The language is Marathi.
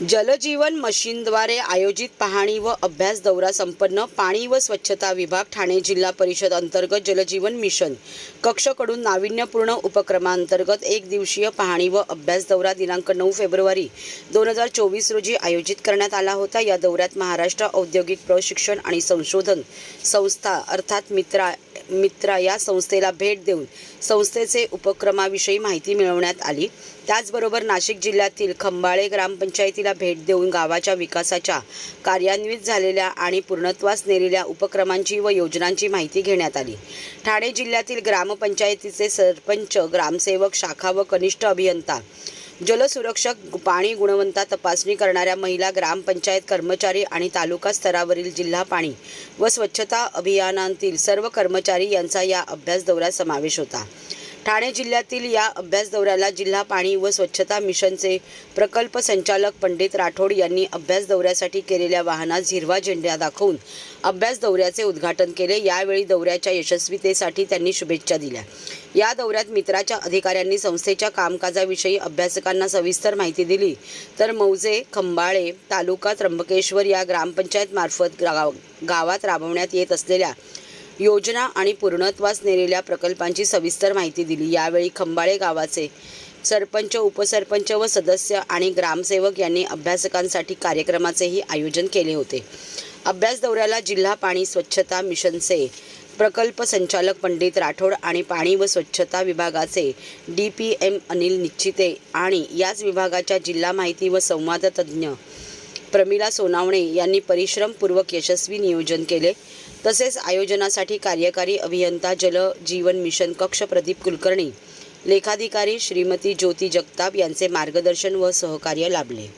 जलजीवन मशीनद्वारे आयोजित पाहणी व अभ्यास दौरा संपन्न पाणी व स्वच्छता विभाग ठाणे जिल्हा परिषद अंतर्गत जलजीवन मिशन. कक्षकडून नाविन्यपूर्ण उपक्रमांतर्गत एक दिवसीय पाहणी व अभ्यास दौरा दिनांक नऊ फेब्रुवारी दोन हजार चोवीस रोजी आयोजित करण्यात आला होता. या दौऱ्यात महाराष्ट्र औद्योगिक प्रशिक्षण आणि संशोधन संस्था अर्थात मित्रा मित्रा या संस्थेला भेट देऊन संस्थेचे उपक्रमाविषयी माहिती मिळवण्यात आली. त्याचबरोबर नाशिक जिल्ह्यातील खंबाळे ग्रामपंचायतीला भेट देऊन गावाच्या विकासाच्या कार्यान्वित झालेल्या आणि पूर्णत्वास नेलेल्या उपक्रमांची व योजनांची माहिती घेण्यात आली. ठाणे जिल्ह्यातील ग्रामपंचायतीचे सरपंच ग्रामसेवक शाखा व कनिष्ठ अभियंता जलसुरक्षक पाणी गुणवत्ता तपासणी करणाऱ्या महिला ग्रामपंचायत कर्मचारी आणि तालुका स्तरावरील जिल्हा पाणी व स्वच्छता अभियानांतील सर्व कर्मचारी यांचा या अभ्यास दौऱ्यात समावेश होता. ठाणे जिल्ह्यातील या अभ्यास दौऱ्याला जिल्हा पाणी व स्वच्छता मिशनचे प्रकल्प संचालक पंडित राठोड यांनी अभ्यास दौऱ्यासाठी केलेल्या वाहनात हिरवा झेंडा दाखवून अभ्यास दौऱ्याचे उद्घाटन केले. यावेळी दौऱ्याच्या यशस्वीतेसाठी त्यांनी शुभेच्छा दिल्या. या दौऱ्यात मित्राच्या अधिकाऱ्यांनी संस्थेच्या कामकाजाविषयी अभ्यासकांना सविस्तर माहिती दिली. तर मौजे खंबाळे तालुका त्र्यंबकेश्वर या ग्रामपंचायत मार्फत गाव गावात राबवण्यात येत असलेल्या योजना आणि पूर्णत्वास नेलेल्या प्रकल्पांची सविस्तर माहिती दिली. यावेळी खंबाळे गावाचे सरपंच उपसरपंच व सदस्य आणि ग्रामसेवक यांनी अभ्यासकांसाठी कार्यक्रमाचेही आयोजन केले होते. अभ्यास दौऱ्याला जिल्हा पाणी स्वच्छता मिशनचे प्रकल्प संचालक पंडित राठोड आणि पाणी व स्वच्छता विभागाचे डी पी एम अनिल निश्चिते आणि याच विभागाच्या जिल्हा माहिती व संवाद तज्ज्ञ प्रमिला सोनावणे यांनी परिश्रमपूर्वक यशस्वी नियोजन केले. तसेच आयोजनासाठी कार्यकारी अभियंता जल जीवन मिशन कक्ष प्रदीप कुलकर्णी लेखाधिकारी श्रीमती ज्योती जगताप यांचे मार्गदर्शन व सहकार्य लाभले.